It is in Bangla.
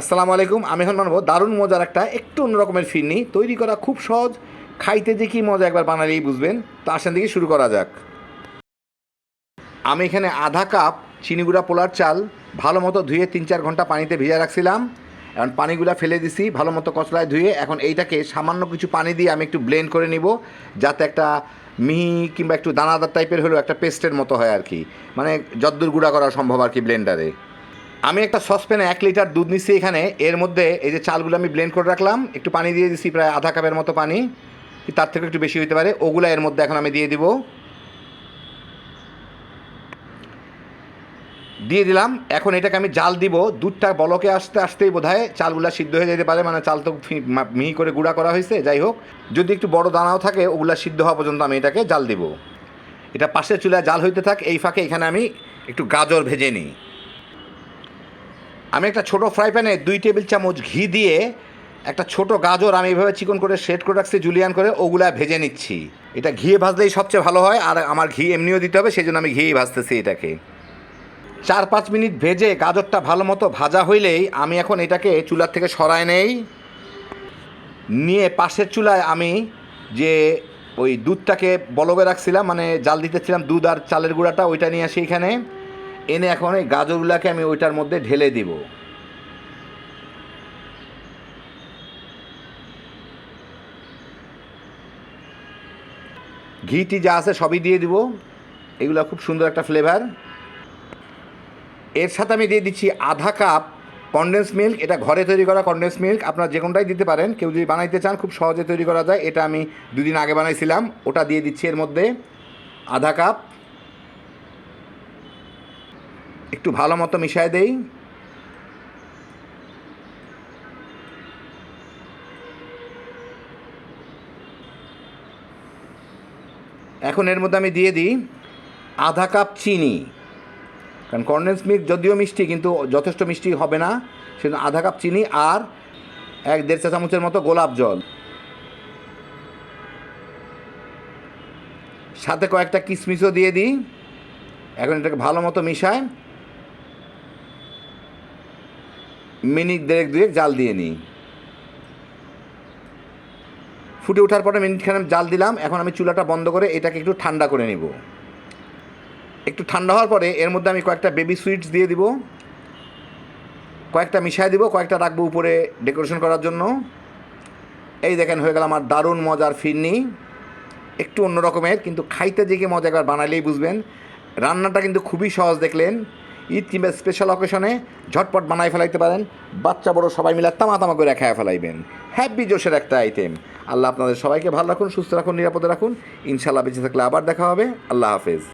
আসসালামু আলাইকুম, আমি এখন মানব দারুণ মজার একটা একটু অন্যরকমের ফিরনি। তৈরি করা খুব সহজ, খাইতে যে কী মজা একবার বানালেই বুঝবেন। তো আসেন থেকে শুরু করা যাক। আমি এখানে আধা কাপ চিনিগুড়া পোলার চাল ভালো মতো ধুয়ে তিন চার ঘণ্টা পানিতে ভিজা রাখছিলাম। এখন পানিগুলো ফেলে দিছি, ভালো মতো কচলায় ধুয়ে এখন এইটাকে সামান্য কিছু পানি দিয়ে আমি একটু ব্লেন্ড করে নিব, যাতে একটা মিহি কিংবা একটু দানাদার টাইপের হলেও একটা পেস্টের মতো হয় আর কি। মানে যদ্দুর গুঁড়া করা সম্ভব আর কি ব্লেন্ডারে আমি একটা সসপ্যানে এক লিটার দুধ নিচ্ছি এখানে। এর মধ্যে এই যে চালগুলো আমি ব্লেন্ড করে রাখলাম, একটু পানি দিয়ে দিচ্ছি প্রায় আধা কাপের মতো পানি। তার থেকে একটু বেশি হইতে পারে। ওগুলো এর মধ্যে এখন আমি দিয়ে দিব। দিয়ে দিলাম। এখন এটাকে আমি জাল দিব। দুধটা বলকে আসতে আসতেই বোধ হয় চালগুলা সিদ্ধ হয়ে যেতে পারে। মানে চাল তো মিহি করে গুঁড়া করা হয়েছে। যাই হোক, যদি একটু বড় দানাও থাকে, ওগুলা সিদ্ধ হওয়া পর্যন্ত আমি এটাকে জাল দিব। এটা পাশের চুলায় জাল হইতে থাক। এই ফাঁকে এখানে আমি একটু গাজর ভেজে নিই। আমি একটা ছোট ফ্রাই প্যানে দুই টেবিল চামচ ঘি দিয়ে একটা ছোট গাজর আমি এভাবে চিকন করে সেট করে রাখছি জুলিয়ান করে ওগুলা ভেজে নিচ্ছি। এটা ঘিয়ে ভাজলেই সবচেয়ে ভালো হয়, আর আমার ঘি এমনিও দিতে হবে সেই জন্য আমি ঘিয়েই ভাজতেছি এটাকে। চার পাঁচ মিনিট ভেজে গাজরটা ভালো মতো ভাজা হইলেই আমি এখন এটাকে চুলার থেকে সরায় নেই। নিয়ে পাশের চুলায় আমি যে ওই দুধটাকে বলবে রাখছিলাম মানে জাল দিতেছিলাম দুধ আর চালের গুঁড়াটা, ওইটা নিয়ে আসি এখানে। এনে এখন এই গাজরগুলাকে আমি ওইটার মধ্যে ঢেলে দিব। ঘিটি যা আছে সবই দিয়ে দিব। এগুলো খুব সুন্দর একটা ফ্লেভার এর সাথে আমি দিয়ে দিচ্ছি আধা কাপ কনডেন্স মিল্ক এটা ঘরে তৈরি করা কনডেন্স মিল্ক আপনারা যে কোনটাই দিতে পারেন, কেউ যদি বানাইতে চান, খুব সহজে তৈরি করা যায়। এটা আমি দুদিন আগে বানাইছিলাম। ওটা দিয়ে দিচ্ছি এর মধ্যে আধা কাপ। একটু ভালো মতো মিশায় দেই। এখন এর মধ্যে আমি দিয়ে দিই আধা কাপ চিনি। কারণ কর্নেন্স মিল্ক যদিও মিষ্টি, কিন্তু যথেষ্ট মিষ্টি হবে না। সেজন্য আধা কাপ চিনি আর এক দেড় চা চামচের মতো গোলাপ জল। সাথে কয়েকটা কিশমিশও দিয়ে দিই। এখন এটাকে ভালো মতো মিশায় মিনিট দেড়েক দুয়েক জাল দিয়ে নিই। ফুটে ওঠার পরে মিনিটখানে জাল দিলাম, এখন আমি চুলাটা বন্ধ করে এটাকে একটু ঠান্ডা করে নেব। একটু ঠান্ডা হওয়ার পরে এর মধ্যে আমি কয়েকটা বেবি সুইটস দিয়ে দিব, কয়েকটা মিশাই দিব, কয়েকটা রাখব উপরে ডেকোরেশন করার জন্য। এই দেখেন হয়ে গেল আমার দারুণ মজার ফিরনি। একটু অন্য রকমের, কিন্তু খাইতে যে মজা একবার বানালেই বুঝবেন। রান্নাটা কিন্তু খুবই সহজ দেখলেন। ঈদ কিংবা স্পেশাল অকেশনে ঝটপট বানায় ফেলাইতে পারেন। বাচ্চা, বড় সবাই মিলে তামা তামা করে খায় ফেলাইবেন। হ্যাপি জোশের একটা আইটেম আল্লাহ আপনাদের সবাইকে ভালো রাখুন, সুস্থ রাখুন, নিরাপদে রাখুন। ইনশাল্লাহ বেঁচে থাকলে আবার দেখা হবে। আল্লাহ হাফেজ।